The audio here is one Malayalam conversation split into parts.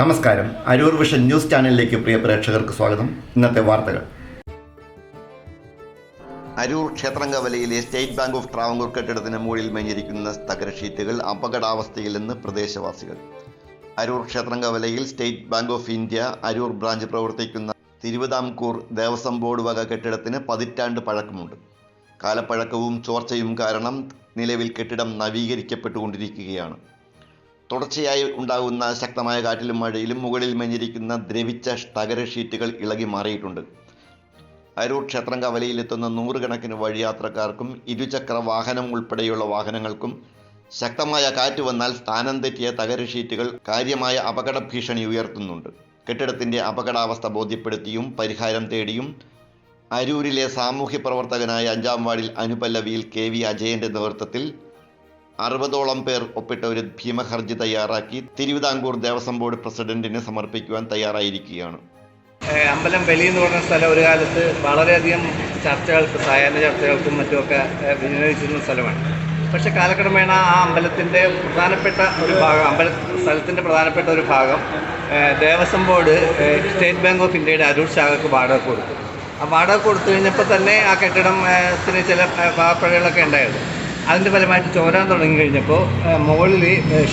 നമസ്കാരം. അരൂർ വിഷൻ ന്യൂസ് ചാനലിലേക്ക് പ്രിയ പ്രേക്ഷകർക്ക് സ്വാഗതം. ഇന്നത്തെ വാർത്തകൾ. അരൂർ ക്ഷേത്രങ്കവലയിലെ സ്റ്റേറ്റ് ബാങ്ക് ഓഫ് ട്രാവങ്കൂർ കെട്ടിടത്തിന് മുകളിൽ മേഞ്ഞിരിക്കുന്ന തകര ഷീറ്റുകൾ അപകടാവസ്ഥയിലെന്ന് പ്രദേശവാസികൾ. Aroor ക്ഷേത്രങ്കവലയിൽ state bank of India Aroor branch പ്രവർത്തിക്കുന്ന തിരുവിതാംകൂർ ദേവസ്വം ബോർഡ് വക കെട്ടിടത്തിന് പതിറ്റാണ്ട് പഴക്കമുണ്ട്. കാലപ്പഴക്കവും ചോർച്ചയും കാരണം നിലവിൽ കെട്ടിടം നവീകരിക്കപ്പെട്ടുകൊണ്ടിരിക്കുകയാണ്. തുടർച്ചയായി ഉണ്ടാകുന്ന ശക്തമായ കാറ്റിലും മഴയിലും മുകളിൽ മെഞ്ഞിരിക്കുന്ന ദ്രവിച്ച തകര ഷീറ്റുകൾ ഇളകി മാറിയിട്ടുണ്ട്. അരൂർ ക്ഷേത്രം കവലയിലെത്തുന്ന നൂറുകണക്കിന് വഴിയാത്രക്കാർക്കും ഇരുചക്ര വാഹനം ഉൾപ്പെടെയുള്ള വാഹനങ്ങൾക്കും ശക്തമായ കാറ്റ് വന്നാൽ സ്ഥാനം തെറ്റിയ തകര ഷീറ്റുകൾ കാര്യമായ അപകട ഭീഷണി ഉയർത്തുന്നുണ്ട്. കെട്ടിടത്തിന്റെ അപകടാവസ്ഥ ബോധ്യപ്പെടുത്തിയും പരിഹാരം തേടിയും അരൂരിലെ സാമൂഹ്യ പ്രവർത്തകനായ അഞ്ചാം വാർഡിൽ അനുപല്ലവിയിൽ കെ വി അജയന്റെ നേതൃത്വത്തിൽ അറുപതോളം പേർ ഒപ്പിട്ട ഒരു ഭീമഹർജി തയ്യാറാക്കി തിരുവിതാംകൂർ ദേവസ്വം ബോർഡ് പ്രസിഡന്റിന് സമർപ്പിക്കുവാൻ തയ്യാറായിരിക്കുകയാണ്. അമ്പലം വെളി എന്ന് പറഞ്ഞ സ്ഥലം ഒരു കാലത്ത് വളരെയധികം ചർച്ചകൾക്ക് സായാഹ്ന ചർച്ചകൾക്കും മറ്റുമൊക്കെ വിനിയോഗിച്ചിരുന്ന സ്ഥലമാണ്. പക്ഷേ കാലക്രമേണ ആ അമ്പലത്തിന്റെ പ്രധാനപ്പെട്ട ഒരു ഭാഗം അമ്പല സ്ഥലത്തിന്റെ പ്രധാനപ്പെട്ട ഒരു ഭാഗം Devaswom board state bank of ഇന്ത്യയുടെ അരൂർ ശാഖക്ക് വാടക കൊടുത്തു. ആ വാടക കൊടുത്തു കഴിഞ്ഞപ്പോൾ തന്നെ ആ കെട്ടിടത്തിന് ചില പാപ്പഴകളൊക്കെ ഉണ്ടായിരുന്നു അതിന്റെ ഫലമായിട്ട് ചോരാൻ തുടങ്ങി കഴിഞ്ഞപ്പോൾ മുകളിൽ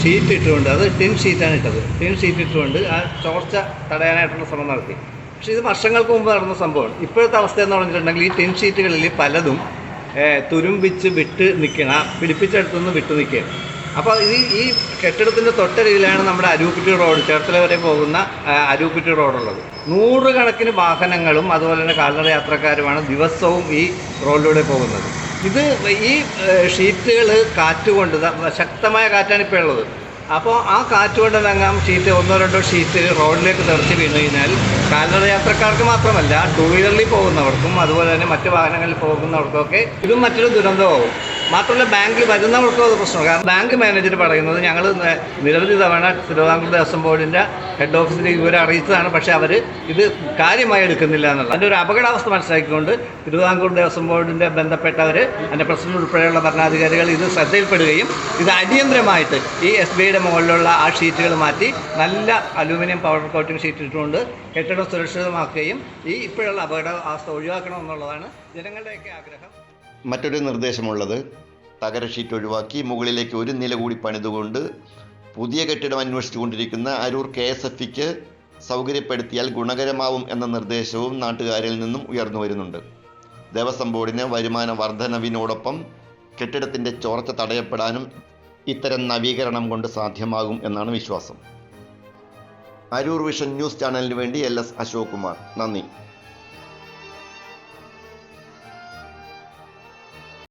ഷീറ്റ് ഇട്ടുകൊണ്ട് അത് ടിൻ ഷീറ്റാണ് ഇട്ടത്. ടിൻ ഷീറ്റ് ഇട്ടുകൊണ്ട് ആ ചോർച്ച തടയാനായിട്ടുള്ള ശ്രമം നടത്തി. പക്ഷേ ഇത് വർഷങ്ങൾക്ക് മുമ്പ് നടന്ന സംഭവമാണ്. ഇപ്പോഴത്തെ അവസ്ഥ എന്ന് പറഞ്ഞിട്ടുണ്ടെങ്കിൽ ഈ ടിൻ ഷീറ്റുകളിൽ പലതും തുരുമ്പിച്ച് വിട്ട് നിൽക്കണം പിടിപ്പിച്ചെടുത്തുനിന്ന് വിട്ട് നിൽക്കുകയാണ് അപ്പോൾ ഈ ഈ കെട്ടിടത്തിന്റെ തൊട്ടരികിലാണ് നമ്മുടെ അരൂക്കുറ്റി റോഡ് ചേർത്തല വരെ പോകുന്ന അരൂപ്പിറ്റി റോഡുള്ളത്. നൂറുകണക്കിന് വാഹനങ്ങളും അതുപോലെ തന്നെ കാൽനട യാത്രക്കാരുമാണ് ദിവസവും ഈ റോഡിലൂടെ പോകുന്നത്. ഇത് ഈ ഷീറ്റുകൾ കാറ്റുകൊണ്ട് കൊണ്ട് ശക്തമായ കാറ്റാണ് ഇപ്പോൾ ഉള്ളത്. അപ്പോൾ ആ കാറ്റ് കൊണ്ട് നങ്ങാം ഷീറ്റ് ഒന്നോ രണ്ടോ ഷീറ്റ് റോഡിലേക്ക് തെറിച്ച് വീണ് കഴിഞ്ഞാൽ കാൽനട യാത്രക്കാർക്ക് മാത്രമല്ല ടൂ വീലറിൽ പോകുന്നവർക്കും അതുപോലെ തന്നെ മറ്റ് വാഹനങ്ങളിൽ പോകുന്നവർക്കൊക്കെ ഇതും മറ്റൊരു ദുരന്തമാവും. മാത്രമല്ല ബാങ്കിൽ വരുന്നവർക്കും അത് പ്രശ്നമാണ്. കാരണം ബാങ്ക് മാനേജർ പറയുന്നത് ഞങ്ങൾ നിരവധി തവണ തിരുവിതാംകൂർ ദേവസ്വം ബോർഡിന്റെ ഹെഡ് ഓഫീസിൽ ഇവരെ അറിയിച്ചതാണ്. പക്ഷേ അവർ ഇത് കാര്യമായി എടുക്കുന്നില്ല എന്നുള്ളത്. അതിന്റെ ഒരു അപകടാവസ്ഥ മനസ്സിലാക്കിക്കൊണ്ട് തിരുവിതാംകൂർ ദേവസ്വം ബോർഡിന്റെ ബന്ധപ്പെട്ടവർ അതിന്റെ പ്രസിഡന്റ് ഉൾപ്പെടെയുള്ള ഭരണാധികാരികൾ ഇത് ശ്രദ്ധയിൽപ്പെടുകയും ഇത് അടിയന്തരമായിട്ട് ഈ എസ് ബി ഐയുടെ മുകളിലുള്ള ആ ഷീറ്റുകൾ മാറ്റി നല്ല അലൂമിനിയം പവർ കോട്ടിംഗ് ഷീറ്റ് ഇട്ടുകൊണ്ട് കെട്ടിടം സുരക്ഷിതമാക്കുകയും ഈ ഇപ്പോഴുള്ള അപകടാവസ്ഥ ഒഴിവാക്കണമെന്നുള്ളതാണ് ജനങ്ങളുടെയൊക്കെ ആഗ്രഹം. മറ്റൊരു നിർദ്ദേശമുള്ളത്. തകര ഷീറ്റ് ഒഴിവാക്കി മുകളിലേക്ക് ഒരു നില കൂടി പണിതുകൊണ്ട് പുതിയ കെട്ടിടം അന്വേഷിച്ചുകൊണ്ടിരിക്കുന്ന അരൂർ കെ എസ് എഫ് ഇക്ക് സൗകര്യപ്പെടുത്തിയാൽ ഗുണകരമാവും എന്ന നിർദ്ദേശവും നാട്ടുകാരിൽ നിന്നും ഉയർന്നു വരുന്നുണ്ട്. ദേവസ്വം ബോർഡിന് വരുമാന വർധനവിനോടൊപ്പം കെട്ടിടത്തിന്റെ ചോർച്ച തടയപ്പെടാനും ഇത്തരം നവീകരണം കൊണ്ട് സാധ്യമാകും എന്നാണ് വിശ്വാസം. അരൂർ വിഷൻ ന്യൂസ് ചാനലിന് വേണ്ടി എൽ എസ് അശോക് കുമാർ നന്ദി.